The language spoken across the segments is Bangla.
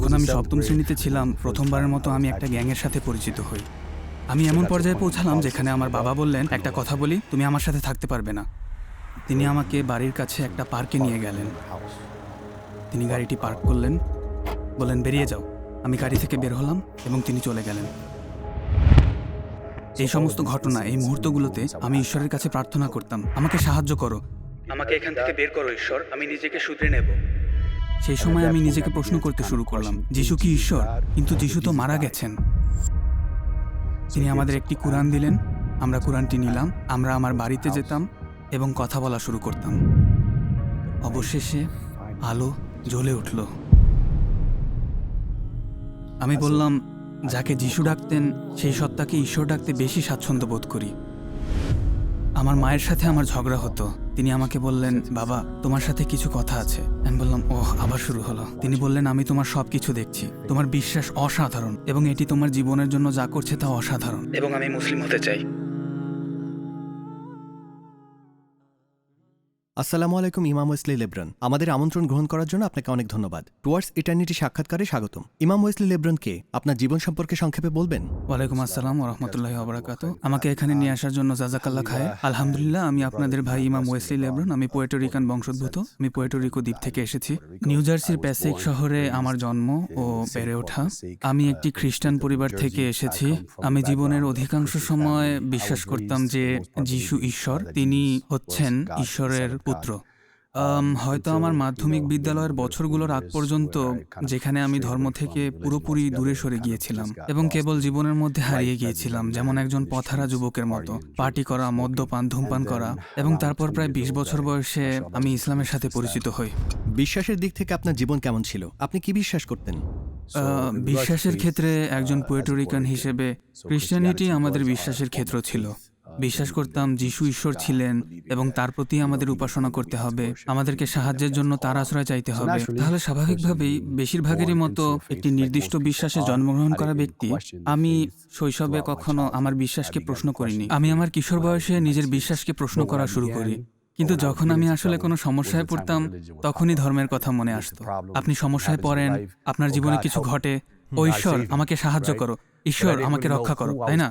যখন আমি সপ্তম শ্রেণীতে ছিলাম প্রথমবারের মতো আমি একটা গ্যাংয়ের সাথে পরিচিত হই। আমি এমন পর্যায়ে পৌঁছালাম যেখানে আমার বাবা বললেন একটা কথা বলি তুমি আমার সাথে থাকতে পারবে না। তিনি আমাকে বাড়ির কাছে একটা পার্কে নিয়ে গেলেন। তিনি গাড়িটি পার্ক করলেন বললেন বেরিয়ে যাও। আমি গাড়ি থেকে বের হলাম এবং তিনি চলে গেলেন। এই সমস্ত ঘটনা এই মুহূর্তগুলোতে আমি ঈশ্বরের কাছে প্রার্থনা করতাম আমাকে সাহায্য করো। আমাকে এখান থেকে বের করো ঈশ্বর। আমি নিজেকে শুধরে নেব। সেই সময় আমি নিজেকে প্রশ্ন করতে শুরু করলাম, যিশু কি ঈশ্বর? কিন্তু যিশু তো মারা গেছেন। তিনি আমাদের একটি কোরআন দিলেন, আমরা কোরআনটি নিলাম, আমরা আমার বাড়িতে যেতাম এবং কথা বলা শুরু করতাম। অবশেষে আলো জ্বলে উঠল। আমি বললাম, যাকে যিশু ডাকতেন, সেই সত্তাকে ঈশ্বর ডাকতে বেশি স্বাচ্ছন্দ্য বোধ করি। আমার মায়ের সাথে আমার ঝগড়া হতো। তিনি আমাকে বললেন, বাবা, তোমার সাথে কিছু কথা আছে। আমি বললাম, ওহ, আবার শুরু হলো। তিনি বললেন, আমি তোমার সব কিছু দেখছি। তোমার বিশ্বাস অসাধারণ এবং এটি তোমার জীবনের জন্য যা করছে তা অসাধারণ। এবং আমি মুসলিম হতে চাই। আসসালামু আলাইকুম, ইমাম ওয়েসলি লেব্রন। আমাদের আমন্ত্রণ গ্রহণ করার জন্য আপনাকে অনেক ধন্যবাদ। টুয়ার্ডস ইটার্নিটি সাক্ষাৎকারে স্বাগতম। ইমাম ওয়েসলি লেব্রন কে? আপনার জীবন সম্পর্কে সংক্ষেপে বলবেন? ওয়ালাইকুম আসসালাম রহমতুল্লাহ আবরাকাত আমাকে এখানে নিয়ে আসার জন্য জাজাকাল্লা খায় আলহামদুলিল্লাহ, আমি আপনাদের ভাই ইমাম ওয়েসলি লেব্রন। আমি পোয়েটোরিকান বংশোদ্ভূত। আমি পোয়েটোরিকো দ্বীপ থেকে এসেছি। নিউ জার্সির প্যাসিক শহরে আমার জন্ম ও বেড়ে ওঠা। আমি একটি খ্রিস্টান পরিবার থেকে এসেছি। আমি জীবনের অধিকাংশ সময় বিশ্বাস করতাম যে যিশু ঈশ্বর, তিনি হচ্ছেন ঈশ্বরের পুত্র। হয়তো আমার মাধ্যমিক বিদ্যালয়ের বছরগুলোর আগ পর্যন্ত যেখানে আমি ধর্ম থেকে পুরোপুরি দূরে সরে গিয়েছিলাম এবং কেবল জীবনের মধ্যে হারিয়ে গিয়েছিলাম যেমন একজন পথারা যুবকের মতো। পার্টি করা মদ্যপান ধূমপান করা এবং তারপর প্রায় বিশ বছর বয়সে আমি ইসলামের সাথে পরিচিত হই। বিশ্বাসের দিক থেকে আপনার জীবন কেমন ছিল? আপনি কি বিশ্বাস করতেন? বিশ্বাসের ক্ষেত্রে একজন পুয়েটোরিকান হিসেবে ক্রিশ্চিয়ানিটি আমাদের বিশ্বাসের ক্ষেত্র ছিল। বিশ্বাস করতাম যিশু ঈশ্বর ছিলেন এবং তার প্রতি আমাদের উপাসনা করতে হবে। আমাদেরকে সাহায্যের জন্য তার আশ্রয় চাইতে হবে। তাহলে স্বাভাবিকভাবেই বেশিরভাগের মতো একটি নির্দিষ্ট বিশ্বাসে জন্মগ্রহণ করা ব্যক্তি আমি শৈশবে কখনো আমার বিশ্বাসকে প্রশ্ন করিনি। আমি আমার কিশোর বয়সে নিজের বিশ্বাসকে প্রশ্ন করা শুরু করি। কিন্তু যখন আমি আসলে কোনো সমস্যায় পড়তাম, তখনই ধর্মের কথা মনে আসতো। আপনি সমস্যায় পড়েন, আপনার জীবনে কিছু ঘটে, ও ঈশ্বর, আমাকে সাহায্য করো। ঈশ্বর আমাকে রক্ষা করো তাই না?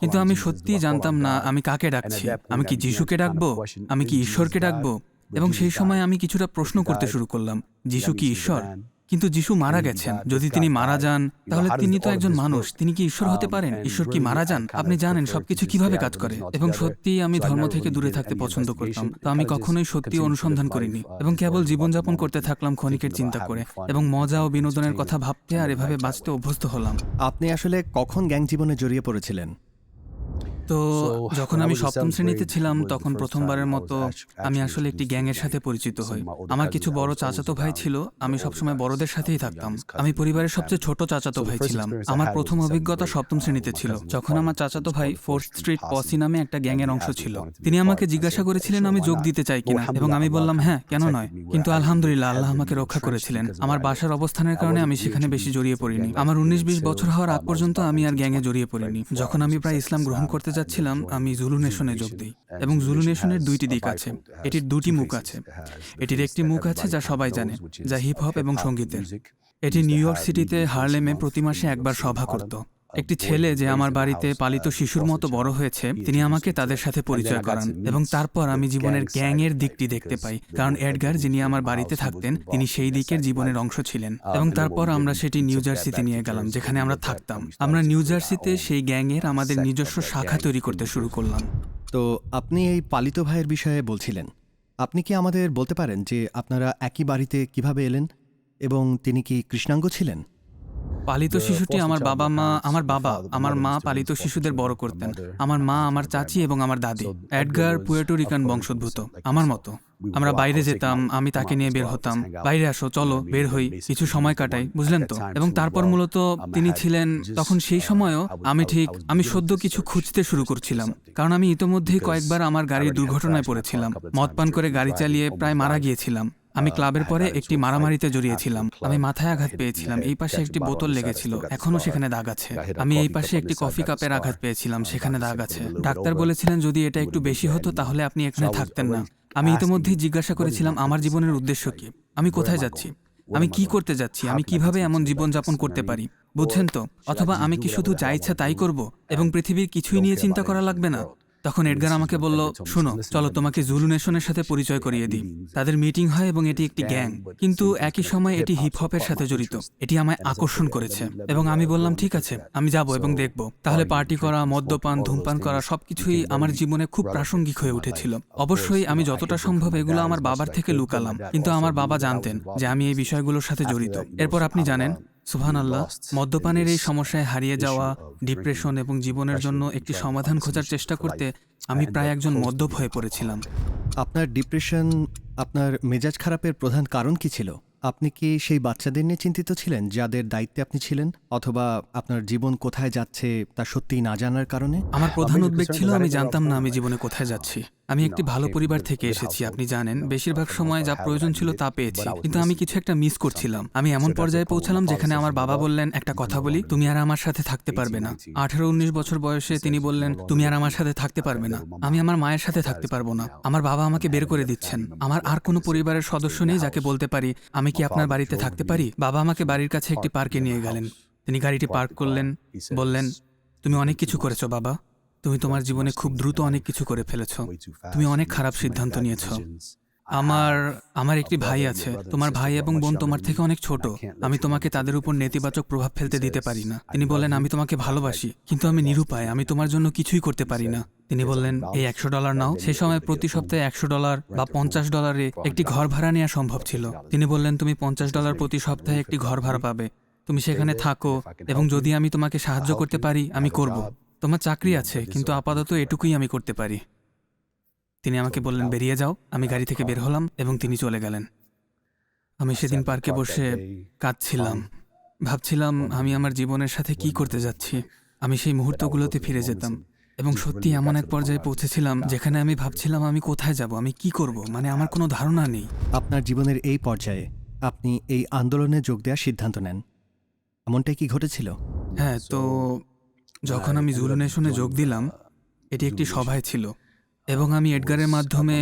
কিন্তু আমি সত্যিই জানতাম না আমি কাকে ডাকছি? আমি কি যিশুকে ডাকবো? আমি কি ঈশ্বরকে ডাকবো? এবং সেই সময় আমি কিছুটা প্রশ্ন করতে শুরু করলাম যিশু কি ঈশ্বর? কিন্তু যিশু মারা গেছেন। যদি তিনি মারা যান তাহলে তিনি তো একজন মানুষ। তিনি কি ঈশ্বর হতে পারেন? ঈশ্বর কি মারা যান? আপনি জানেন সবকিছু কীভাবে কাজ করে এবং সত্যিই আমি ধর্ম থেকে দূরে থাকতে পছন্দ করতাম তো আমি কখনোই সত্যি অনুসন্ধান করিনি এবং কেবল জীবনযাপন করতে থাকলাম ক্ষণিকের চিন্তা করে এবং মজা ও বিনোদনের কথা ভাবতে আর এভাবে বাঁচতে অভ্যস্ত হলাম। আপনি আসলে কখন গ্যাং জীবনে জড়িয়ে পড়েছিলেন? তো যখন আমি সপ্তম শ্রেণীতে ছিলাম তখন প্রথমবারের মতো আমি আসলে একটি গ্যাংয়ের সাথে পরিচিত হই। আমার কিছু বড় চাচাতো ভাই ছিল আমি সবসময় বড়দের সাথেই থাকতাম। আমি পরিবারের সবচেয়ে ছোট চাচাতো ভাই ছিলাম। আমার প্রথম অভিজ্ঞতা সপ্তম শ্রেণীতে ছিল। যখন আমার চাচাতো ভাই ফোর্থ স্ট্রিট পসি নামে একটা গ্যাংয়ের অংশ ছিল তিনি আমাকে জিজ্ঞাসা করেছিলেন আমি যোগ দিতে চাই কিনা এবং আমি বললাম হ্যাঁ কেন নয় কিন্তু আলহামদুলিল্লাহ আল্লাহ আমাকে রক্ষা করেছিলেন আমার বাসার অবস্থানের কারণে আমি সেখানে বেশি জড়িয়ে পড়িনি আমার উনিশ বিশ বছর হওয়ার আগ পর্যন্ত আমি আর গ্যাংয়ে জড়িয়ে পড়িনি যখন আমি প্রায় ইসলাম গ্রহণ করতে যাচ্ছিলাম, আমি জুলু নেশনে যোগ দিই এবং জুলু নেশনের দুইটি দিক আছে। এটির দুটি মুখ আছে। এটির একটি মুখ আছে যা সবাই জানে, যা হিপ হপ এবং সঙ্গীতের। এটি নিউ ইয়র্ক সিটিতে হার্লেমে প্রতি মাসে একবার সভা করত। একটি ছেলে যে আমার বাড়িতে পালিত শিশুর মতো বড় হয়েছে তিনি আমাকে তাদের সাথে পরিচয় করান এবং তারপর আমি জীবনের গ্যাং এর দিকটি দেখতে পাই। কারণ এডগার যিনি আমার বাড়িতে থাকতেন তিনি সেই দিকের জীবনের অংশ ছিলেন এবং তারপর আমরা সেটি নিউ জার্সিতে নিয়ে গেলাম যেখানে আমরা থাকতাম। আমরা নিউ জার্সিতে সেই গ্যাং এর আমাদের নিজস্ব শাখা তৈরি করতে শুরু করলাম। তো আপনি এই পালিত ভাইয়ের বিষয়ে বলছিলেন। আপনি কি আমাদের বলতে পারেন যে আপনারা একই বাড়িতে কীভাবে এলেন এবং তিনি কি কৃষ্ণাঙ্গ ছিলেন পালিত শিশুটি আমার বাবা মা আমার বাবা আমার মা পালিত শিশুদের বড় করতেন। আমার মা আমার চাচি এবং আমার দাদি। এডগার পুয়েটোরিকান বংশোদ্ভূত। আমার মতো। আমরা বাইরে যেতাম আমি তাকে নিয়ে বের হতাম। বাইরে আসো চলো বের হই। কিছু সময় কাটাই বুঝলেন তো? এবং তারপর মূলত তিনি ছিলেন তখন সেই সময়ও আমি ঠিক আমি সদ্য কিছু খুঁজতে শুরু করছিলাম। কারণ আমি ইতোমধ্যেই কয়েকবার আমার গাড়ির দুর্ঘটনায় পড়েছিলাম মদ পান করে গাড়ি চালিয়ে প্রায় মারা গিয়েছিলাম। আমি ক্লাবের পরে একটি মারামারিতে জড়িয়েছিলাম। আমি মাথায় আঘাত পেয়েছিলাম। এই পাশে একটি বোতল লেগেছিল। এখনও সেখানে দাগ আছে। আমি এই পাশে একটি কফি কাপের আঘাত পেয়েছিলাম। সেখানে দাগ আছে। ডাক্তার বলেছিলেন যদি এটা একটু বেশি হতো তাহলে আপনি এখানে থাকতেন না। আমি ইতিমধ্যেই জিজ্ঞাসা করেছিলাম আমার জীবনের উদ্দেশ্য কি? আমি কোথায় যাচ্ছি? আমি কি করতে যাচ্ছি? আমি কীভাবে এমন জীবনযাপন করতে পারি? বুঝছেন তো? অথবা আমি কি শুধু যা ইচ্ছা তাই করব এবং পৃথিবীর কিছুই নিয়ে চিন্তা করা লাগবে না। তখন এডগার আমাকে বলল শোনো চলো তোমাকে জুলু নেশনের সাথে পরিচয় করিয়ে দিই। তাদের মিটিং হয় এবং এটি একটি গ্যাং। কিন্তু একই সময় এটি হিপ হপের সাথে জড়িত। এটি আমায় আকর্ষণ করেছে। এবং আমি বললাম ঠিক আছে আমি যাব এবং দেখব। তাহলে পার্টি করা মদ্যপান ধূমপান করা সবকিছুই আমার জীবনে খুব প্রাসঙ্গিক হয়ে উঠেছিল। অবশ্যই আমি যতটা সম্ভব এগুলো আমার বাবার থেকে লুকালাম। কিন্তু আমার বাবা জানতেন যে আমি এই বিষয়গুলোর সাথে জড়িত। এরপর আপনি জানেন সুহান আল্লাহ মদ্যপানের এই সমস্যায় হারিয়ে যাওয়া ডিপ্রেশন এবং জীবনের জন্য একটি সমাধান খোঁজার চেষ্টা করতে আমি প্রায় একজন মদ্যপ হয়ে পড়েছিলাম। আপনার ডিপ্রেশন আপনার মেজাজ খারাপের প্রধান কারণ কি ছিল? আপনি কি সেই বাচ্চাদের নিয়ে চিন্তিত ছিলেন যাদের দায়িত্বে আপনি ছিলেন অথবা আপনার জীবন কোথায় যাচ্ছে তা সত্যিই না জানার কারণে? আমার প্রধান উদ্বেগ ছিল আমি জানতাম না আমি জীবনে কোথায় যাচ্ছি। আমি একটি ভালো পরিবার থেকে এসেছি। আপনি জানেন বেশিরভাগ সময় যা প্রয়োজন ছিল তা পেয়েছি। কিন্তু আমি কিছু একটা মিস করছিলাম। আমি এমন পর্যায়ে পৌঁছালাম যেখানে আমার বাবা বললেন একটা কথা বলি তুমি আর আমার সাথে থাকতে পারবে না। আঠারো উনিশ বছর বয়সে তিনি বললেন তুমি আর আমার সাথে থাকতে পারবে না। আমি আমার মায়ের সাথে থাকতে পারব না। আমার বাবা আমাকে বের করে দিচ্ছেন। আমার আর কোনো পরিবারের সদস্য নেই যাকে বলতে পারি আমি কি আপনার বাড়িতে থাকতে পারি? বাবা আমাকে বাড়ির কাছে একটি পার্কে নিয়ে গেলেন। তিনি গাড়িটি পার্ক করলেন বললেন তুমি অনেক কিছু করেছ বাবা। তুমি তোমার জীবনে খুব দ্রুত অনেক কিছু করে ফেলেছো। তুমি অনেক খারাপ সিদ্ধান্ত নিয়েছো। আমার আমার একটি ভাই আছে। তোমার ভাই এবং বোন তোমার থেকে অনেক ছোট। আমি তোমাকে তাদের উপর নেতিবাচক প্রভাব ফেলতে দিতে পারি না। তিনি বললেন, আমি তোমাকে ভালোবাসি, কিন্তু আমি নিরুপায়। আমি তোমার জন্য কিছুই করতে পারি না। তিনি বললেন, এই একশো ডলার নাও। সেই সময় প্রতি সপ্তাহে একশো ডলার বা পঞ্চাশ ডলারে একটি ঘর ভাড়া নেওয়া সম্ভব ছিল। তিনি বললেন, তুমি পঞ্চাশ ডলার প্রতি সপ্তাহে একটি ঘর ভাড়া পাবে। তুমি সেখানে থাকো, এবং যদি আমি তোমাকে সাহায্য করতে পারি, আমি করব। তোমার চাকরি আছে কিন্তু আপাতত এটুকুই আমি করতে পারি। তিনি আমাকে বললেন বেরিয়ে যাও আমি গাড়ি থেকে বের হলাম এবং তিনি চলে গেলেন। আমি সেদিন পার্কে বসে কাঁদছিলাম। ভাবছিলাম আমি আমার জীবনের সাথে কি করতে যাচ্ছি। আমি সেই মুহূর্তগুলোতে ফিরে যেতাম এবং সত্যি এমন এক পর্যায়ে পৌঁছেছিলাম যেখানে আমি ভাবছিলাম আমি কোথায় যাব আমি কি করব? মানে আমার কোনো ধারণা নেই। আপনার জীবনের এই পর্যায়ে আপনি এই আন্দোলনে যোগ দেওয়ার সিদ্ধান্ত নেন। এমনটাই কি ঘটেছিল? হ্যাঁ তো যখন আমি জুলু নেশনে যোগ দিলাম এটি একটি সভায় ছিল এবং আমি এডগারের মাধ্যমে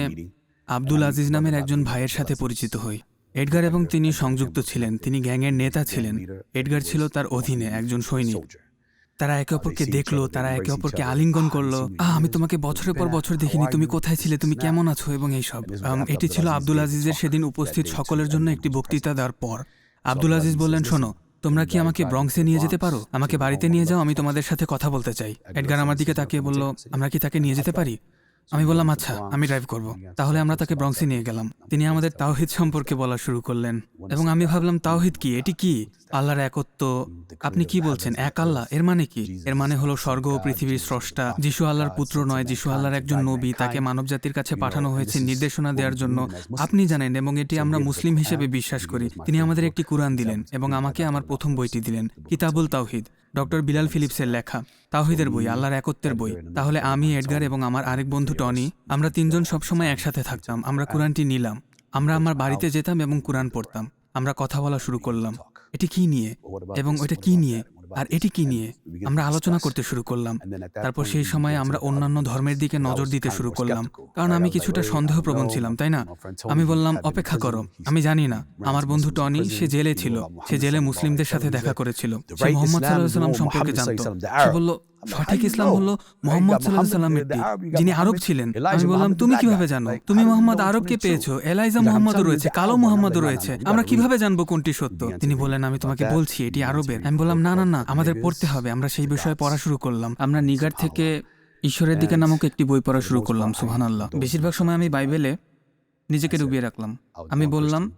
আব্দুল আজিজ নামের একজন ভাইয়ের সাথে পরিচিত হই। এডগার এবং তিনি সংযুক্ত ছিলেন তিনি গ্যাংয়ের নেতা ছিলেন। এডগার ছিল তার অধীনে একজন সৈনিক। তারা একে অপরকে দেখল তারা একে অপরকে আলিঙ্গন করল। আহ আমি তোমাকে বছরের পর বছর দেখিনি তুমি কোথায় ছিলে? তুমি কেমন আছো? এবং এইসব। এটি ছিল আব্দুল আজিজের সেদিন উপস্থিত সকলের জন্য একটি বক্তৃতা দেওয়ার পর। আব্দুল আজিজ বললেন শোনো তোমরা কি আমাকে ব্রংসে নিয়ে যেতে পারো? আমাকে বাড়িতে নিয়ে যাও আমি তোমাদের সাথে কথা বলতে চাই। এডগার আমার দিকে তাকিয়ে বলল আমরা কি তাকে নিয়ে যেতে পারি? আমি বললাম আচ্ছা আমি ড্রাইভ করব। তাহলে আমরা তাকে ব্রঙ্কসে নিয়ে গেলাম। তিনি আমাদের তাওহিদ সম্পর্কে বলা শুরু করলেন এবং আমি ভাবলাম তাওহিদ কি? এটি কি? আল্লাহর একত্ব? আপনি কি বলছেন? এক আল্লাহ? এর মানে কি? এর মানে হলো স্বর্গ ও পৃথিবীর স্রষ্টা। যিশু আল্লাহর পুত্র নয় যিশু আল্লাহর একজন নবী তাকে মানব জাতির কাছে পাঠানো হয়েছে নির্দেশনা দেওয়ার জন্য। আপনি জানেন এবং এটি আমরা মুসলিম হিসেবে বিশ্বাস করি। তিনি আমাদের একটি কোরআন দিলেন এবং আমাকে আমার প্রথম বইটি দিলেন কিতাবুল তাওহিদ। ডক্টর বিলাল ফিলিপসের লেখা তাহিদের বই, আল্লাহর একত্বের বই। তাহলে আমি, এডগার এবং আমার আরেক বন্ধু টনি, আমরা তিনজন সবসময় একসাথে থাকতাম, আমরা কোরআনটি নিলাম, আমরা আমার বাড়িতে যেতাম এবং কোরআন পড়তাম, আমরা কথা বলা শুরু করলাম। এটি কি নিয়ে? এবং ওইটা কি নিয়ে? আর এটি কি নিয়ে? আমরা আলোচনা করতে শুরু করলাম। তারপর সেই সময় আমরা অন্যান্য ধর্মের দিকে নজর দিতে শুরু করলাম। কারণ আমি কিছুটা সন্দেহপ্রবণ ছিলাম তাই না? আমি বললাম অপেক্ষা করো আমি জানি না। আমার বন্ধু টনি সে জেলে ছিল। সে জেলে মুসলিমদের সাথে দেখা করেছিল। সে মোহাম্মদ সাল্লাহ সাল্লাম সম্পর্কে জানতো। সে বলল সঠিক ইসলাম হলো মোহাম্মদ সাল্লাহ সাল্লামের দিক। যিনি আরব ছিলেন। আমি বললাম তুমি কীভাবে জানো? তুমি মোহাম্মদ আরবকে পেয়েছ? এলাইজা মোহাম্মদও রয়েছে কালো মোহাম্মদও রয়েছে। আমরা কীভাবে জানব কোনটি সত্য? তিনি বললেন আমি তোমাকে বলছি এটি আরবের। আমি বললাম না না না আমাদের পড়তে হবে। আমরা সেই বিষয়ে পড়া শুরু করলাম। আমরা নিগার থেকে ঈশ্বরের দিকে নামক একটি বই পড়া শুরু করলাম সুহান আল্লাহ বেশিরভাগ সময় আমি বাইবেলে নিজেকে ডুবিয়ে রাখলাম। আমি বললাম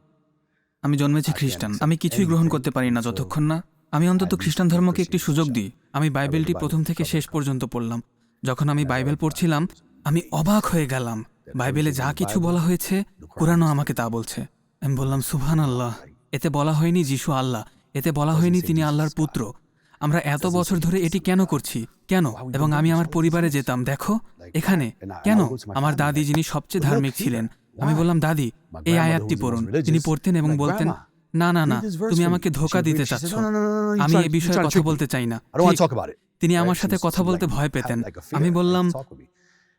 আমি জন্মেছি খ্রিস্টান। আমি কিছুই গ্রহণ করতে পারি না যতক্ষণ না আমি অন্তত খ্রিস্টান ধর্মকে একটি সুযোগ দিই। আমি বাইবেলটি প্রথম থেকে শেষ পর্যন্ত পড়লাম। যখন আমি বাইবেল পড়ছিলাম, আমি অবাক হয়ে গেলাম। বাইবেলে যা কিছু বলা হয়েছে, কোরআনও আমাকে তা বলছে। আমি বললাম সুবহান আল্লাহ এতে বলা হয়নি যিশু আল্লাহ, এতে বলা হয়নি তিনি আল্লাহর পুত্র। আমরা এত বছর ধরে এটি কেন করছি? কেন? এবং আমি আমার পরিবারে যেতাম, দেখো, এখানে। কেন? আমার দাদি যিনি সবচেয়ে ধার্মিক ছিলেন। আমি বললাম, দাদি, এই আয়াতটি পড়ুন। তিনি পড়তেন এবং বলতেন না না না তুমি আমাকে ধোকা দিতে চাচ্ছ। আমি এই বিষয়ে কথা বলতে চাই না। তিনি আমার সাথে কথা বলতে ভয় পেতেন। আমি বললাম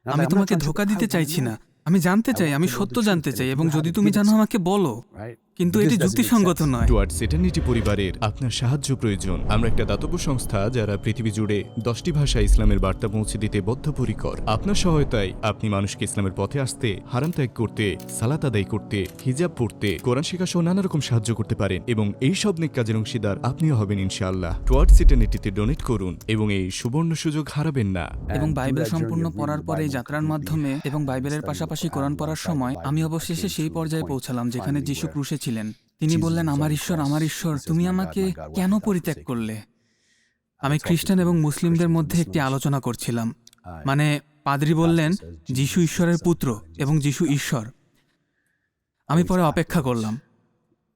আমি তোমাকে ধোকা দিতে চাইছি না। আমি জানতে চাই আমি সত্য জানতে চাই এবং যদি তুমি জানো আমাকে বলো। কিন্তু এটি যুক্তিসঙ্গত নয়। টুয়ার্ড সেটার্নিটি পরিবারের আপনার সাহায্য প্রয়োজন। আমরা একটা দাতব্য সংস্থা যারা পৃথিবী জুড়ে দশটি ভাষায় ইসলামের বার্তা পৌঁছে দিতে বদ্ধপরিকর। আপনার সহায়তায় আপনি মানুষকে ইসলামের পথে আসতে হারাম ত্যাগ করতে সালাত আদায় করতে হিজাব পড়তে কোরআন শেখা সহ নানা রকম সাহায্য করতে পারেন এবং এই সব নেক কাজের অংশীদার আপনিও হবেন ইনশাআল্লাহ। টুয়ার্ড সেটার্নিটিতে ডোনেট করুন এবং এই সুবর্ণ সুযোগ হারাবেন না। এবং বাইবেল সম্পূর্ণ পড়ার পরে এই যাত্রার মাধ্যমে এবং বাইবেলের পাশাপাশি কোরআন পড়ার সময় আমি অবশেষে সেই পর্যায়ে পৌঁছালাম যেখানে যিশু ক্রুশে ছিলেন তিনি বললেন আমার ঈশ্বর আমার ঈশ্বর তুমি আমাকে কেন পরিত্যাগ করলে? আমি খ্রিস্টান এবং মুসলিমদের মধ্যে একটি আলোচনা করছিলাম। মানে পাদ্রি বললেন যিশু ঈশ্বরের পুত্র এবং যিশু ঈশ্বর। আমি পরে অপেক্ষা করলাম।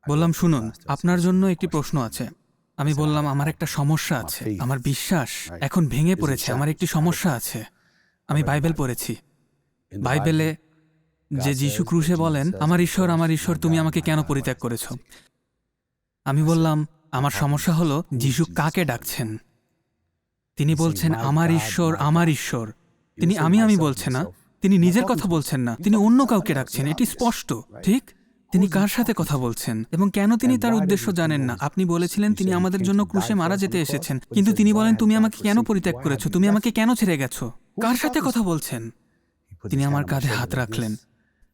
বললাম শুনুন আপনার জন্য একটি প্রশ্ন আছে। আমি বললাম আমার একটা সমস্যা আছে। আমার বিশ্বাস এখন ভেঙে পড়েছে। আমার একটি সমস্যা আছে। আমি বাইবেল পড়েছি। বাইবেলে যে যিশু ক্রুশে বলেন আমার ঈশ্বর আমার ঈশ্বর তুমি আমাকে কেন পরিত্যাগ করেছ? আমি বললাম আমার সমস্যা হলো যিশু কাকে ডাকছেন? তিনি বলছেন আমার ঈশ্বর আমার ঈশ্বর। তিনি আমি আমি বলছেন না তিনি নিজের কথা বলছেন না তিনি অন্য কাউকে ডাকছেন এটি স্পষ্ট ঠিক? তিনি কার সাথে কথা বলছেন? এবং কেন তিনি তার উদ্দেশ্য জানেন না? আপনি বলেছিলেন তিনি আমাদের জন্য ক্রুশে মারা যেতে এসেছেন। কিন্তু তিনি বলেন তুমি আমাকে কেন পরিত্যাগ করেছ? তুমি আমাকে কেন ছেড়ে গেছো? কার সাথে কথা বলছেন? তিনি আমার কাঁধে হাত রাখলেন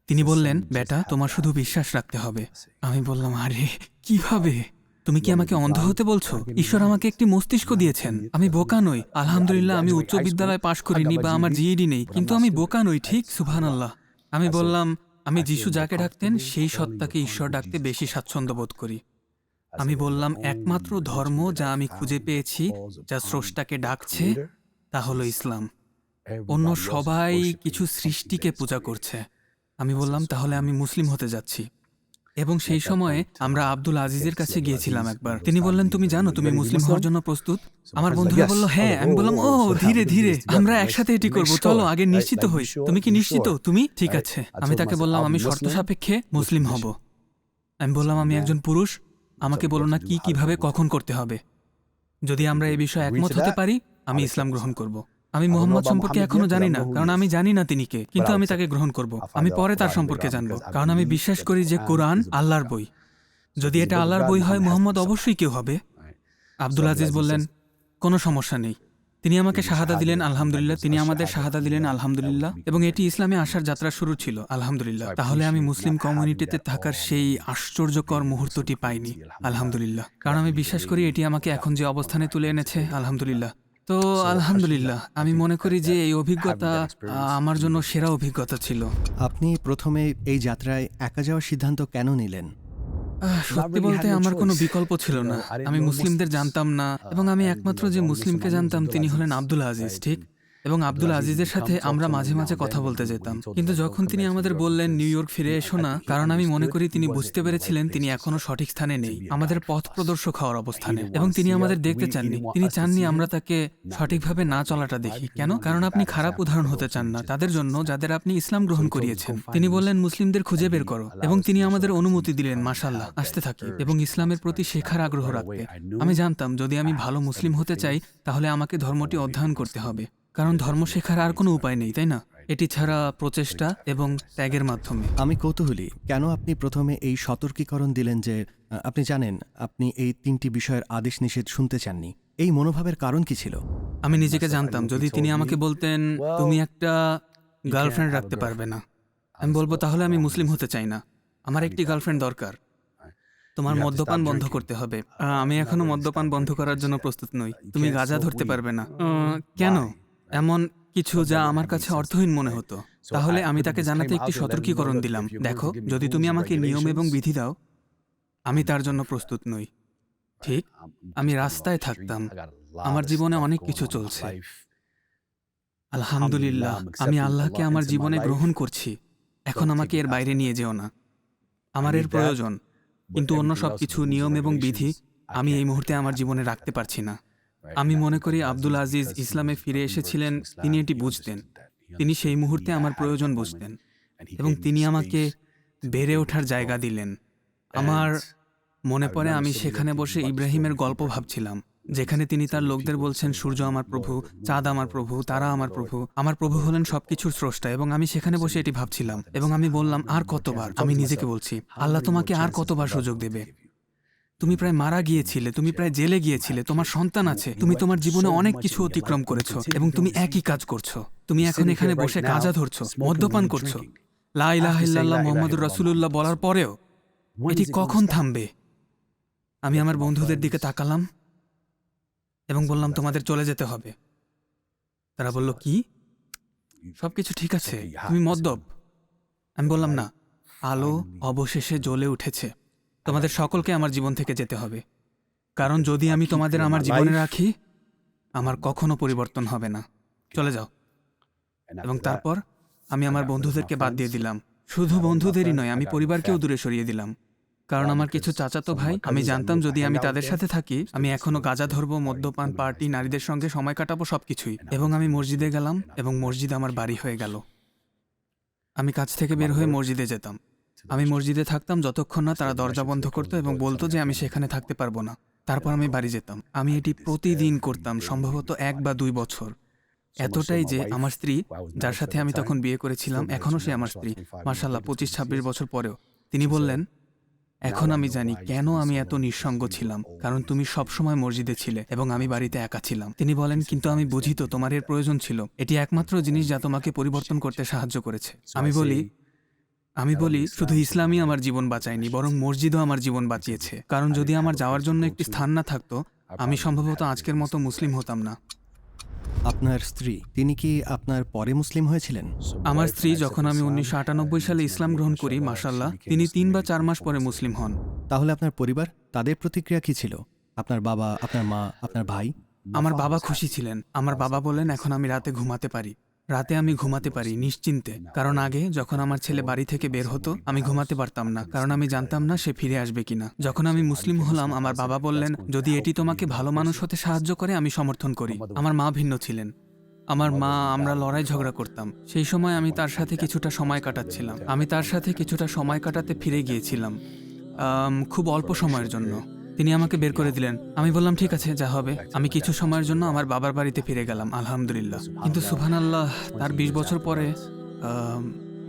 তিনি বললেন, বেটা, তোমার শুধু বিশ্বাস রাখতে হবে। আমি বললাম, আরে, কীভাবে? তুমি কি আমাকে অন্ধ হতে বলছো? ঈশ্বর আমাকে একটি মস্তিষ্ক দিয়েছেন। আমি বোকা নই। আলহামদুলিল্লাহ, আমি উচ্চ বিদ্যালয় পাশ করিনি বা আমার জিইডি নেই, কিন্তু আমি বোকা নই, ঠিক? সুবহান আল্লাহ আমি বললাম, আমি যিশু যাকে ডাকতেন, সেই সত্তাকে ঈশ্বর ডাকতে বেশি স্বাচ্ছন্দ্য বোধ করি। আমি বললাম, একমাত্র ধর্ম যা আমি খুঁজে পেয়েছি, যা স্রষ্টাকে ডাকছে, তা হলো ইসলাম। অন্য সবাই কিছু সৃষ্টিকে পূজা করছে। আমি বললাম তাহলে আমি মুসলিম হতে যাচ্ছি। এবং সেই সময়ে আমরা আব্দুল আজিজের কাছে গিয়েছিলাম একবার। তিনি বললেন তুমি জানো তুমি মুসলিম হওয়ার জন্য প্রস্তুত? আমার বন্ধুরা বলল হ্যাঁ। আমি বললাম ও ধীরে ধীরে। আমরা একসাথে এটি করব। চলো আগে নিশ্চিত হই। তুমি কি নিশ্চিত? তুমি? ঠিক আছে। আমি তাকে বললাম আমি শর্ত সাপেক্ষে মুসলিম হব। আমি বললাম আমি একজন পুরুষ। আমাকে বলো না কি কীভাবে কখন করতে হবে? যদি আমরা এই বিষয়ে একমত হতে পারি আমি ইসলাম গ্রহণ করব। আমি মোহাম্মদ সম্পর্কে এখনও জানি না কারণ আমি জানি না তিনি কে। কিন্তু আমি তাকে গ্রহণ করব। আমি পরে তার সম্পর্কে জানব কারণ আমি বিশ্বাস করি যে কোরআন আল্লাহর বই। যদি এটা আল্লাহর বই হয় মোহাম্মদ অবশ্যই কেউ হবে? আব্দুল আজিজ বললেন কোনো সমস্যা নেই। তিনি আমাকে শাহাদা দিলেন আলহামদুলিল্লাহ। তিনি আমাদের শাহাদা দিলেন আলহামদুলিল্লাহ। এবং এটি ইসলামে আসার যাত্রা শুরু ছিল আলহামদুলিল্লাহ। তাহলে আমি মুসলিম কমিউনিটিতে থাকার সেই আশ্চর্যকর মুহূর্তটি পাইনি আলহামদুলিল্লাহ। কারণ আমি বিশ্বাস করি এটি আমাকে এখন যে অবস্থানে তুলে এনেছে আলহামদুলিল্লাহ। তো আলহামদুলিল্লাহ আমি মনে করি যে এই অভিজ্ঞতা আমার জন্য সেরা অভিজ্ঞতা ছিল। আপনি প্রথমে এই যাত্রায় একা যাওয়ার সিদ্ধান্ত কেন নিলেন? সত্যি বলতে আমার কোনো বিকল্প ছিল না। আমি মুসলিমদের জানতাম না এবং আমি একমাত্র যে মুসলিমকে জানতাম তিনি হলেন আব্দুল আজিজ ঠিক? এবং আব্দুল আজিজের সাথে আমরা মাঝে মাঝে কথা বলতে যেতাম। কিন্তু যখন তিনি আমাদের বললেন নিউ ইয়র্ক ফিরে এসো না কারণ আমি মনে করি তিনি বুঝতে পেরেছিলেন তিনি এখনও সঠিক স্থানে নেই। আমাদের পথ প্রদর্শক হওয়ার অবস্থানে। এবং তিনি আমাদের দেখতে চাননি। তিনি চাননি আমরা তাকে সঠিকভাবে না চলাটা দেখি। কেন? কারণ আপনি খারাপ উদাহরণ হতে চান না। তাদের জন্য যাদের আপনি ইসলাম গ্রহণ করিয়েছেন। তিনি বললেন মুসলিমদের খুঁজে বের করো। এবং তিনি আমাদের অনুমতি দিলেন মাসাল্লাহ আসতে থাকি। এবং ইসলামের প্রতি শেখার আগ্রহ রাখতে। আমি জানতাম যদি আমি ভালো মুসলিম হতে চাই তাহলে আমাকে ধর্মটি অধ্যয়ন করতে হবে কারণ ধর্ম শেখার আর কোনো উপায় নেই তাই না? এটি ছাড়া প্রচেষ্টা এবং ত্যাগের মাধ্যমে। আমি কৌতূহলী কেন আপনি প্রথমে এই সতর্কীকরণ দিলেন যে আপনি জানেন আপনি এই তিনটি বিষয়ের আদেশ নিষেধ শুনতে চাননি। এই মনোভাবের কারণ কি ছিল? আমি নিজেকে জানতাম যদি তিনি আমাকে বলতেন তুমি একটা গার্লফ্রেন্ড রাখতে পারবে না। আমি বলব তাহলে আমি মুসলিম হতে চাই না। আমার একটি গার্লফ্রেন্ড দরকার। তোমার মদ্যপান বন্ধ করতে হবে। আমি এখনও মদ্যপান বন্ধ করার জন্য প্রস্তুত নই। তুমি গাঁজা ধরতে পারবে না। কেন? এমন কিছু যা আমার কাছে অর্থহীন মনে হতো। তাহলে আমি তাকে জানাতে একটি সতর্কীকরণ দিলাম। দেখো, যদি তুমি আমাকে নিয়ম এবং বিধি দাও, আমি তার জন্য প্রস্তুত নই। ঠিক, আমি রাস্তায় থাকতাম। আমার জীবনে অনেক কিছু চলছে। আলহামদুলিল্লাহ, আমি আল্লাহকে আমার জীবনে গ্রহণ করছি। এখন আমাকে এর বাইরে নিয়ে যেও না। আমার এর প্রয়োজন। কিন্তু অন্য সব কিছু নিয়ম এবং বিধি আমি এই মুহূর্তে আমার জীবনে রাখতে পারছি না। আমি মনে করি আব্দুল আজিজ ইসলামে ফিরে এসেছিলেন তিনি এটি বুঝতেন। তিনি সেই মুহূর্তে আমার প্রয়োজন বুঝতেন এবং তিনি আমাকে বেড়ে ওঠার জায়গা দিলেন। আমার মনে পড়ে আমি সেখানে বসে ইব্রাহিমের গল্প ভাবছিলাম যেখানে তিনি তার লোকদের বলছেন সূর্য আমার প্রভু চাঁদ আমার প্রভু তারা আমার প্রভু আমার প্রভু হলেন সবকিছুর স্রষ্টা। এবং আমি সেখানে বসে এটি ভাবছিলাম এবং আমি বললাম আর কতবার? আমি নিজেকে বলছি আল্লাহ তোমাকে আর কতবার সুযোগ দেবে? তুমি প্রায় মারা গিয়েছিলে, তুমি প্রায় জেলে গিয়েছিলে, তোমার সন্তান আছে, তুমি তোমার জীবনে অনেক কিছু অতিক্রম করেছ এবং তুমি একই কাজ করছ। তুমি এখন এখানে বসে গাঁজা ধরছো, মদ্যপান করছ। লা মোহাম্মদুর রাসূলুল্লাহ বলার পরেও এটি কখন থামবে? আমি আমার বন্ধুদের দিকে তাকালাম এবং বললাম, তোমাদের চলে যেতে হবে। তারা বলল, কি? সবকিছু ঠিক আছে, তুমি মদ্যপ। আমি বললাম, না, আলো অবশেষে জ্বলে উঠেছে। তোমাদের সকলকে আমার জীবন থেকে যেতে হবে। কারণ যদি আমি তোমাদের আমার জীবনে রাখি আমার কখনো পরিবর্তন হবে না। চলে যাও। এবং তারপর আমি আমার বন্ধুদেরকে বাদ দিয়ে দিলাম। শুধু বন্ধুদেরই নয় আমি পরিবারকেও দূরে সরিয়ে দিলাম। কারণ আমার কিছু চাচাতো ভাই আমি জানতাম যদি আমি তাদের সাথে থাকি আমি এখনও গাঁজা ধরবো মদ্যপান পার্টি নারীদের সঙ্গে সময় কাটাবো সবকিছুই এবং আমি মসজিদে গেলাম এবং মসজিদ আমার বাড়ি হয়ে গেল। আমি কাজ থেকে বের হয়ে মসজিদে যেতাম। আমি মসজিদে থাকতাম যতক্ষণ না তারা দরজা বন্ধ করতো এবং বলতো যে আমি সেখানে থাকতে পারব না। তারপর আমি বাড়ি যেতাম। আমি এটি প্রতিদিন করতাম সম্ভবত এক বা দুই বছর। এতটাই যে আমার স্ত্রী যার সাথে আমি তখন বিয়ে করেছিলাম এখনও সে আমার স্ত্রী। মার্শাল্লাহ পঁচিশ ছাব্বিশ বছর পরেও। তিনি বললেন এখন আমি জানি কেন আমি এত নিঃসঙ্গ ছিলাম কারণ তুমি সবসময় মসজিদে ছিলে এবং আমি বাড়িতে একা ছিলাম। তিনি বলেন কিন্তু আমি বুঝিত তোমার এর প্রয়োজন ছিল। এটি একমাত্র জিনিস যা তোমাকে পরিবর্তন করতে সাহায্য করেছে। আমি বলি আমি বলি শুধু ইসলামই আমার জীবন বাঁচায়নি বরং মসজিদও আমার জীবন বাঁচিয়েছে। কারণ যদি আমার যাওয়ার জন্য একটি স্থান না থাকতো আমি সম্ভবত আজকের মতো মুসলিম হতাম না। আপনার স্ত্রী তিনি কি আপনার পরে মুসলিম হয়েছিলেন? আমার স্ত্রী যখন আমি উনিশশো আটানব্বই সালে ইসলাম গ্রহণ করি মাসাল্লাহ তিনি তিন বা চার মাস পরে মুসলিম হন। তাহলে আপনার পরিবার তাদের প্রতিক্রিয়া কি ছিল? আপনার বাবা আপনার মা আপনার ভাই? আমার বাবা খুশি ছিলেন। আমার বাবা বলেন এখন আমি রাতে ঘুমাতে পারি। রাতে আমি ঘুমাতে পারি, নিশ্চিন্তে। কারণ আগে যখন আমার ছেলে বাড়ি থেকে বের হতো, আমি ঘুমাতে পারতাম না। কারণ আমি জানতাম না সে ফিরে আসবে কিনা। যখন আমি মুসলিম হলাম, আমার বাবা বললেন, যদি এটি তোমাকে ভালো মানুষ হতে সাহায্য করে, আমি সমর্থন করি। আমার মা ভিন্ন ছিলেন। আমার মা, আমরা লড়াই ঝগড়া করতাম। সেই সময় আমি তার সাথে কিছুটা সময় কাটাচ্ছিলাম। আমি তার সাথে কিছুটা সময় কাটাতে ফিরে গিয়েছিলাম খুব অল্প সময়ের জন্য। তিনি আমাকে বের করে দিলেন। আমি বললাম ঠিক আছে যা হবে। আমি কিছু সময়ের জন্য আমার বাবার বাড়িতে ফিরে গেলাম আলহামদুলিল্লাহ। কিন্তু সুবহান আল্লাহ তার বিশ বছর পরে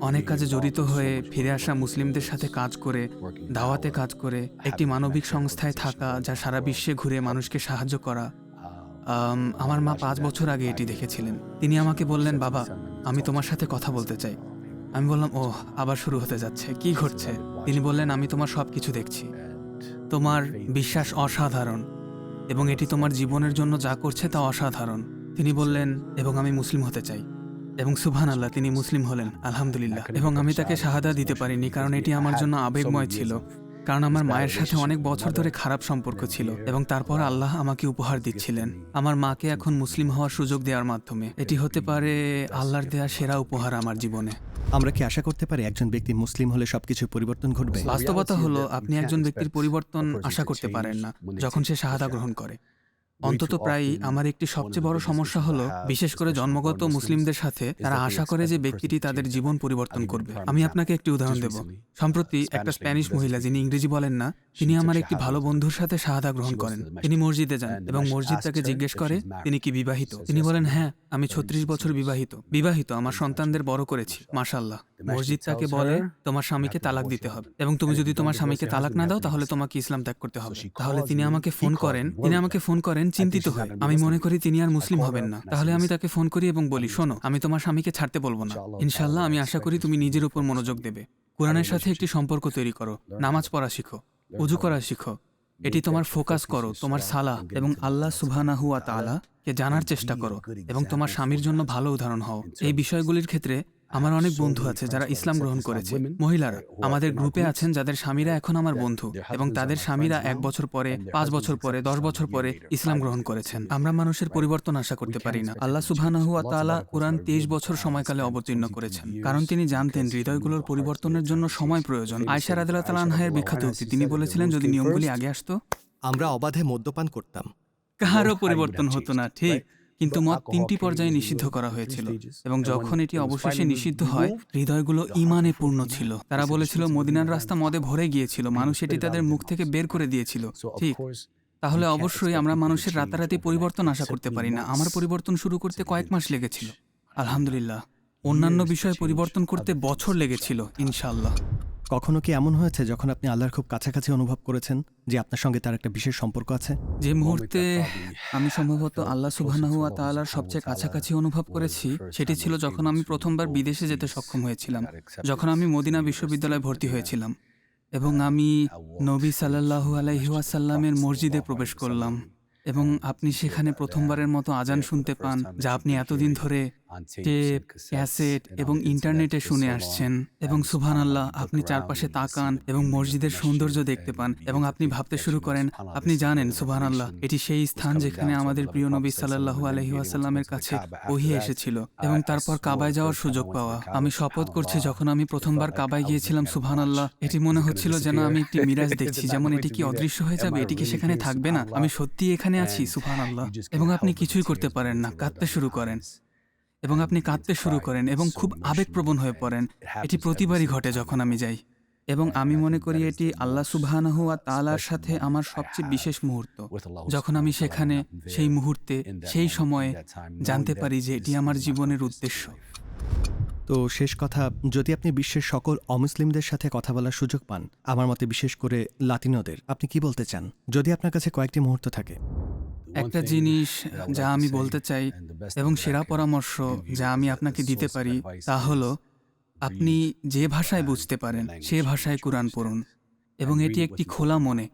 অনেক কাজে জড়িত হয়ে ফিরে আসা মুসলিমদের সাথে কাজ করে দাওয়াতে কাজ করে একটি মানবিক সংস্থায় থাকা যা সারা বিশ্বে ঘুরে মানুষকে সাহায্য করা। আম, আমার মা পাঁচ বছর আগে এটি দেখেছিলেন। তিনি আমাকে বললেন বাবা আমি তোমার সাথে কথা বলতে চাই। আমি বললাম ও আবার শুরু হতে যাচ্ছে। কি ঘটছে? তিনি বললেন আমি তোমার সব কিছু দেখছি। তোমার বিশ্বাস অসাধারণ এবং এটি তোমার জীবনের জন্য যা করছে তা অসাধারণ। তিনি বললেন, এবং আমি মুসলিম হতে চাই। এবং সুবহান আল্লাহ তিনি মুসলিম হলেন, আলহামদুলিল্লাহ। এবং আমি তাকে শাহাদা দিতে পারিনি, কারণ এটি আমার জন্য আবেগময় ছিল। কারণ আমার মায়ের সাথে অনেক বছর ধরে খারাপ সম্পর্ক ছিল এবং তারপর আল্লাহ আমাকে উপহার দিচ্ছিলেন। আমার মাকে এখন মুসলিম হওয়ার সুযোগ দেওয়ার মাধ্যমে। এটি হতে পারে আল্লাহর দেয়া সেরা উপহার আমার জীবনে। আমরা কি আশা করতে পারি একজন ব্যক্তি মুসলিম হলে সবকিছু পরিবর্তন ঘটবে? বাস্তবতা হলো আপনি একজন ব্যক্তির পরিবর্তন আশা করতে পারেন না যখন সে শাহাদা গ্রহণ করে। অন্তত প্রায়ই আমার একটি সবচেয়ে বড় সমস্যা হলো বিশেষ করে জন্মগত মুসলিমদের সাথে তারা আশা করে যে ব্যক্তিটি তাদের জীবন পরিবর্তন করবে। আমি আপনাকে একটি উদাহরণ দেব। সম্প্রতি একটা স্প্যানিশ মহিলা যিনি ইংরেজি বলেন না তিনি আমার একটি ভালো বন্ধুর সাথে শাহাদা গ্রহণ করেন। তিনি মসজিদে যান এবং মসজিদ তাকে জিজ্ঞেস করে তিনি কি বিবাহিত? তিনি বলেন হ্যাঁ আমি ছত্রিশ বছর বিবাহিত বিবাহিত আমার সন্তানদের বড় করেছি মাশাল্লাহ মসজিদ তাকে বলে তোমার স্বামীকে তালাক দিতে হবে এবং তুমি যদি তোমার স্বামীকে তালাক না দাও তাহলে তোমাকে ইসলাম ত্যাগ করতে হবে তাহলে তিনি আমাকে ফোন করেন তিনি আমাকে ফোন করেন চিন্তিত হয়ে। আমি মনে করি তিনি আর মুসলিম হবেন না। তাহলে আমি তাকে ফোন করি এবং বলি শোনো আমি তোমার স্বামীকে ছাড়তে বলব না। ইনশাল্লাহ আমি আশা করি তুমি নিজের উপর মনোযোগ দেবে। কোরআনের সাথে একটি সম্পর্ক তৈরি করো। নামাজ পড়া শিখো। উজু করা শিখো। এটি তোমার ফোকাস করো তোমার সালাহ এবং আল্লাহ সুবহানাহু ওয়া তাআলা কে জানার চেষ্টা করো এবং তোমার স্বামীর জন্য ভালো উদাহরণ হও। এই বিষয়গুলির ক্ষেত্রে আমার অনেক বন্ধু আছে যারা ইসলাম গ্রহণ করেছে। মহিলারা আমাদের গ্রুপে আছেন যাদের স্বামীরা এখন আমার বন্ধু এবং তাদের স্বামীরা এক বছর পরে পাঁচ বছর পরে দশ বছর পরে ইসলাম গ্রহণ করেছেন। আমরা মানুষের পরিবর্তন আশা করতে পারি না। আল্লাহ সুবহানাহু ওয়া তাআলা কোরআন তেইশ বছর সময়কালে অবতীর্ণ করেছেন। কারণ তিনি জানতেন হৃদয়গুলোর পরিবর্তনের জন্য সময় প্রয়োজন। আয়সা রাদিয়াল্লাহু তাআলা আনহায়ের বিখ্যাত উক্তি তিনি বলেছিলেন যদি নিয়মগুলি আগে আসতো আমরা অবাধে মদ্যপান করতাম। কাহারও পরিবর্তন হতো না। ঠিক। কিন্তু মদ তিনটি পর্যায়ে নিষিদ্ধ করা হয়েছিল এবং যখন এটি অবশেষে নিষিদ্ধ হয় হৃদয়গুলো ইমানে পূর্ণ ছিল। তারা বলেছিল মদিনার রাস্তা মদে ভরে গিয়েছিল মানুষ এটি তাদের মুখ থেকে বের করে দিয়েছিল। ঠিক তাহলে অবশ্যই আমরা মানুষের রাতারাতি পরিবর্তন আশা করতে পারি না আমার পরিবর্তন শুরু করতে কয়েক মাস লেগেছিল। আলহামদুলিল্লাহ। অন্যান্য বিষয় পরিবর্তন করতে বছর লেগেছিল ইনশাআল্লাহ। কখনো কি এমন হয়েছে যখন আপনি আল্লাহর খুব কাছাকাছি অনুভব করেছেন যে আপনার সঙ্গে তার একটা বিশেষ সম্পর্ক আছে? যে মুহূর্তে আমি সম্ভবত আল্লাহ সুবহানাহু ওয়া তাআলার সবচেয়ে কাছাকাছি অনুভব করেছি সেটি ছিল যখন আমি প্রথমবার বিদেশে যেতে সক্ষম হয়েছিলাম যখন আমি মদিনা বিশ্ববিদ্যালয়ে ভর্তি হয়েছিলাম এবং আমি নবী সাল্লাল্লাহু আলাইহি ওয়াসাল্লামের মসজিদে প্রবেশ করলাম এবং আপনি সেখানে প্রথমবারের মতো আজান শুনতে পান যা আপনি এতদিন ধরে টেপ ক্যাসেট এবং ইন্টারনেটে শুনে আসছেন এবং সুবহান আল্লাহ আপনি চারপাশে তাকান এবং মসজিদের সৌন্দর্য দেখতে পান এবং আপনি ভাবতে শুরু করেন আপনি জানেন সুবহান আল্লাহ এটি সেই স্থান যেখানে আমাদের প্রিয় নবী সাল্লাল্লাহু আলহি আসাল্লামের কাছে ওহি এসেছিল এবং তারপর কাবায় যাওয়ার সুযোগ পাওয়া। আমি শপথ করছি যখন আমি প্রথমবার কাবায় গিয়েছিলাম সুবহান আল্লাহ এটি মনে হচ্ছিল যেন আমি একটি মিরাজ দেখছি যেমন এটি কি অদৃশ্য হয়ে যাবে এটি কি সেখানে থাকবে না আমি সত্যি এখানে আছি সুবহান আল্লাহ এবং আপনি কিছুই করতে পারেন না? কাঁদতে শুরু করেন এবং আপনি কাঁদতে শুরু করেন এবং খুব আবেগপ্রবণ হয়ে পড়েন। এটি প্রতিবারই ঘটে যখন আমি যাই। এবং আমি মনে করি এটি আল্লাহ সুবহানাহু ওয়া তাআলার সাথে আমার সবচেয়ে বিশেষ মুহূর্ত। যখন আমি সেখানে সেই মুহূর্তে, সেই সময়ে জানতে পারি যে এটি আমার জীবনের উদ্দেশ্য। তো শেষ কথা, যদি আপনি বিশ্বের সকল অমুসলিমদের সাথে কথা বলার সুযোগ পান, আমার মতে বিশেষ করে লাতিনোদের, আপনি কি বলতে চান? যদি আপনার কাছে কয়েকটি মুহূর্ত থাকে। একটা জিনিস যা আমি বলতে চাই এবং সেরা পরামর্শ যা আমি আপনাকে দিতে পারি তা হলো আপনি যে ভাষায় বুঝতে পারেন সে ভাষায় কোরআন পড়ুন এবং এটি একটি খোলা মনে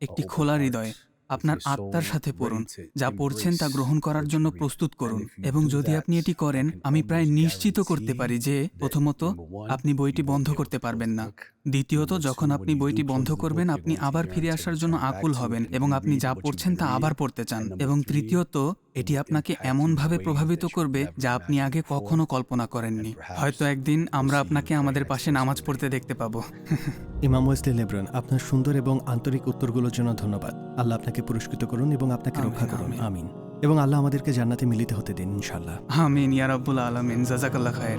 একটি খোলা হৃদয়ে আপনার আত্মার সাথে পড়ুন যা পড়ছেন তা গ্রহণ করার জন্য প্রস্তুত করুন। এবং যদি আপনি এটি করেন আমি প্রায় নিশ্চিত করতে পারি যে প্রথমত আপনি বইটি বন্ধ করতে পারবেন না। দ্বিতীয়ত যখন আপনি বইটি বন্ধ করবেন আপনি আবার ফিরে আসার জন্য আকুল হবেন এবং আপনি যা পড়ছেন তা আবার পড়তে চান। এবং তৃতীয়ত এটি আপনাকে এমনভাবে প্রভাবিত করবে যা আপনি আগে কখনো কল্পনা করেননি। হয়তো একদিন আমরা আপনাকে আমাদের পাশে নামাজ পড়তে দেখতে পাবো। ইমাম ওয়েসলি লেব্রন আপনার সুন্দর এবং আন্তরিক উত্তরগুলোর জন্য ধন্যবাদ। আল্লাহ আপনাকে পুরস্কৃত করুন এবং আপনাকে রক্ষা করুন। আমিন। এবং আল্লাহ আমাদেরকে জান্নাতে মিলিত হতে দিন ইনশাল্লাহ আমিন ইয়া রাব্বুল আলামিন জাজাকাল্লাহ খায়ের।